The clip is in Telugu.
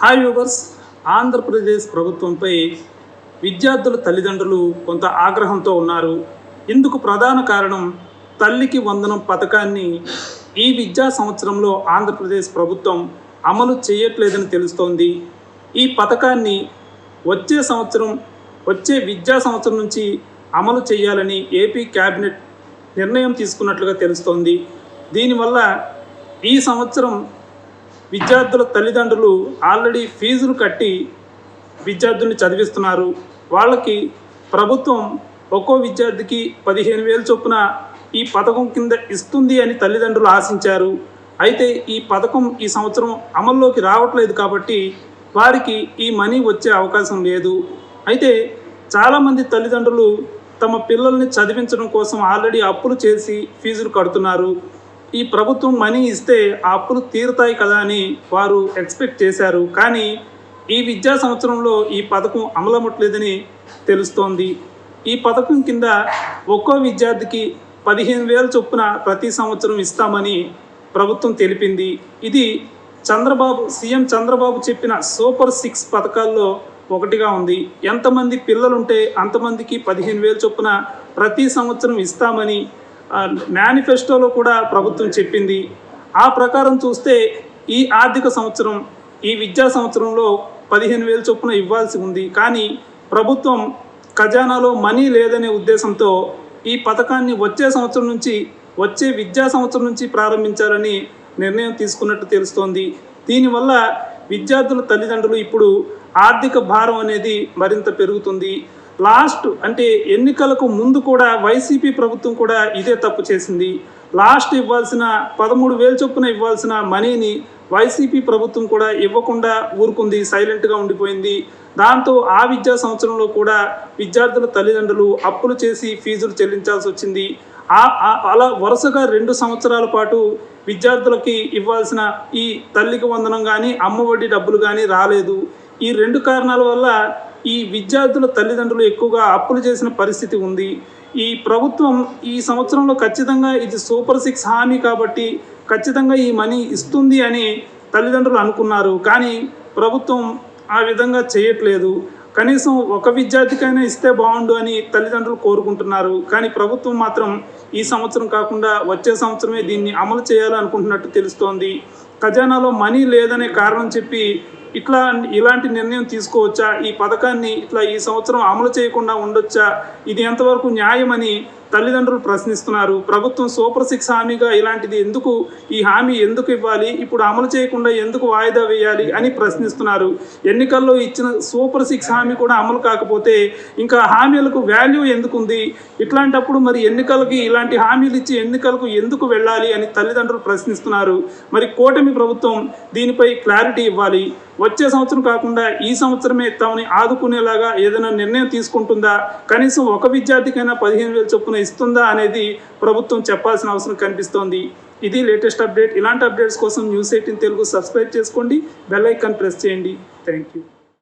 హాయ్ యూవర్స్ ఆంధ్రప్రదేశ్ ప్రభుత్వంపై విద్యార్థుల తల్లిదండ్రులు కొంత ఆగ్రహంతో ఉన్నారు. ఇందుకు ప్రధాన కారణం తల్లికి వందనం పథకాన్ని ఈ విద్యా సంవత్సరంలో ఆంధ్రప్రదేశ్ ప్రభుత్వం అమలు చేయట్లేదని తెలుస్తోంది. ఈ పథకాన్ని వచ్చే సంవత్సరం వచ్చే విద్యా సంవత్సరం నుంచి అమలు చేయాలని ఏపీ క్యాబినెట్ నిర్ణయం తీసుకున్నట్లుగా తెలుస్తోంది. దీనివల్ల ఈ సంవత్సరం విద్యార్థుల తల్లిదండ్రులు ఆల్రెడీ ఫీజులు కట్టి విద్యార్థుల్ని చదివిస్తున్నారు. వాళ్ళకి ప్రభుత్వం ఒక్కో విద్యార్థికి పదిహేను వేలు చొప్పున ఈ పథకం కింద ఇస్తుంది అని తల్లిదండ్రులు ఆశించారు. అయితే ఈ పథకం ఈ సంవత్సరం అమల్లోకి రావట్లేదు కాబట్టి వారికి ఈ మనీ వచ్చే అవకాశం లేదు. అయితే చాలామంది తల్లిదండ్రులు తమ పిల్లల్ని చదివించడం కోసం ఆల్రెడీ అప్పులు చేసి ఫీజులు కడుతున్నారు. ఈ ప్రభుత్వం మనీ ఇస్తే ఆ అప్పులు తీరుతాయి కదా అని వారు ఎక్స్పెక్ట్ చేశారు. కానీ ఈ విద్యా సంవత్సరంలో ఈ పథకం అమలమట్లేదని తెలుస్తోంది. ఈ పథకం కింద ఒక్కో విద్యార్థికి పదిహేను వేల చొప్పున ప్రతి సంవత్సరం ఇస్తామని ప్రభుత్వం తెలిపింది. ఇది చంద్రబాబు సీఎం చంద్రబాబు చెప్పిన సూపర్ సిక్స్ పథకాల్లో ఒకటిగా ఉంది. ఎంతమంది పిల్లలుంటే అంతమందికి పదిహేను వేలు చొప్పున ప్రతి సంవత్సరం ఇస్తామని మేనిఫెస్టోలో కూడా ప్రభుత్వం చెప్పింది. ఆ ప్రకారం చూస్తే ఈ ఆర్థిక సంవత్సరం ఈ విద్యా సంవత్సరంలో పదిహేను వేలు చొప్పున ఇవ్వాల్సి ఉంది. కానీ ప్రభుత్వం ఖజానాలో మనీ లేదనే ఉద్దేశంతో ఈ పథకాన్ని వచ్చే సంవత్సరం నుంచి వచ్చే విద్యా సంవత్సరం నుంచి ప్రారంభించాలని నిర్ణయం తీసుకున్నట్టు తెలుస్తోంది. దీనివల్ల విద్యార్థుల తల్లిదండ్రులు ఇప్పుడు ఆర్థిక భారం అనేది మరింత పెరుగుతుంది. లాస్ట్ అంటే ఎన్నికలకు ముందు కూడా వైసీపీ ప్రభుత్వం కూడా ఇదే తప్పు చేసింది. లాస్ట్ ఇవ్వాల్సిన పదమూడు వేలు చొప్పున ఇవ్వాల్సిన మనీని వైసీపీ ప్రభుత్వం కూడా ఇవ్వకుండా ఊరుకుంది సైలెంట్గా ఉండిపోయింది. దాంతో ఆ విద్యా సంవత్సరంలో కూడా విద్యార్థుల తల్లిదండ్రులు అప్పులు చేసి ఫీజులు చెల్లించాల్సి వచ్చింది. ఆ- అలా వరుసగా రెండు సంవత్సరాల పాటు విద్యార్థులకి ఇవ్వాల్సిన ఈ తల్లికి వందనం కానీ అమ్మఒడి డబ్బులు కానీ రాలేదు. ఈ రెండు కారణాల వల్ల ఈ విద్యార్థుల తల్లిదండ్రులు ఎక్కువగా అప్పులు చేసిన పరిస్థితి ఉంది. ఈ ప్రభుత్వం ఈ సంవత్సరంలో ఖచ్చితంగా ఇది సూపర్ సిక్స్ హామీ కాబట్టి ఖచ్చితంగా ఈ మనీ ఇస్తుంది అని తల్లిదండ్రులు అనుకున్నారు. కానీ ప్రభుత్వం ఆ విధంగా చేయట్లేదు. కనీసం ఒక విద్యార్థికైనా ఇస్తే బాగుండు అని తల్లిదండ్రులు కోరుకుంటున్నారు. కానీ ప్రభుత్వం మాత్రం ఈ సంవత్సరం కాకుండా వచ్చే సంవత్సరమే దీన్ని అమలు చేయాలనుకుంటున్నట్టు తెలుస్తోంది. ఖజానాలో మనీ లేదనే కారణం చెప్పి ఇట్లా ఇలాంటి నిర్ణయం తీసుకోవచ్చా? ఈ పథకాన్ని ఇట్లా ఈ సంవత్సరం అమలు చేయకుండా ఉండొచ్చా? ఇది ఎంతవరకు న్యాయమని తల్లిదండ్రులు ప్రశ్నిస్తున్నారు ప్రభుత్వం సూపర్ సిక్స్ హామీగా ఇలాంటిది ఎందుకు? ఈ హామీ ఎందుకు ఇవ్వాలి? ఇప్పుడు అమలు చేయకుండా ఎందుకు వాయిదా వేయాలి? అని ప్రశ్నిస్తున్నారు. ఎన్నికల్లో ఇచ్చిన సూపర్ సిక్స్ హామీ కూడా అమలు కాకపోతే ఇంకా హామీలకు వాల్యూ ఎందుకుంది? ఇట్లాంటప్పుడు మరి ఎన్నికలకి ఇలాంటి హామీలు ఇచ్చి ఎన్నికలకు ఎందుకు వెళ్ళాలి అని తల్లిదండ్రులు ప్రశ్నిస్తున్నారు. మరి కూటమి ప్రభుత్వం దీనిపై క్లారిటీ ఇవ్వాలి. వచ్చే సంవత్సరం కాకుండా ఈ సంవత్సరమే తమని ఆదుకునేలాగా ఏదైనా నిర్ణయం తీసుకుంటుందా? కనీసం ఒక విద్యార్థికైనా పదిహేను వేలు చొప్పున ఇస్తుందా అనేది ప్రభుత్వం చెప్పాల్సిన అవసరం కనిపిస్తోంది. ఇది లేటెస్ట్ అప్డేట్. ఇలాంటి అప్డేట్స్ కోసం న్యూస్ ఎయిటీన్ తెలుగు సబ్స్క్రైబ్ చేసుకోండి. బెల్ ఐకాన్ ప్రెస్ చేయండి. Thank you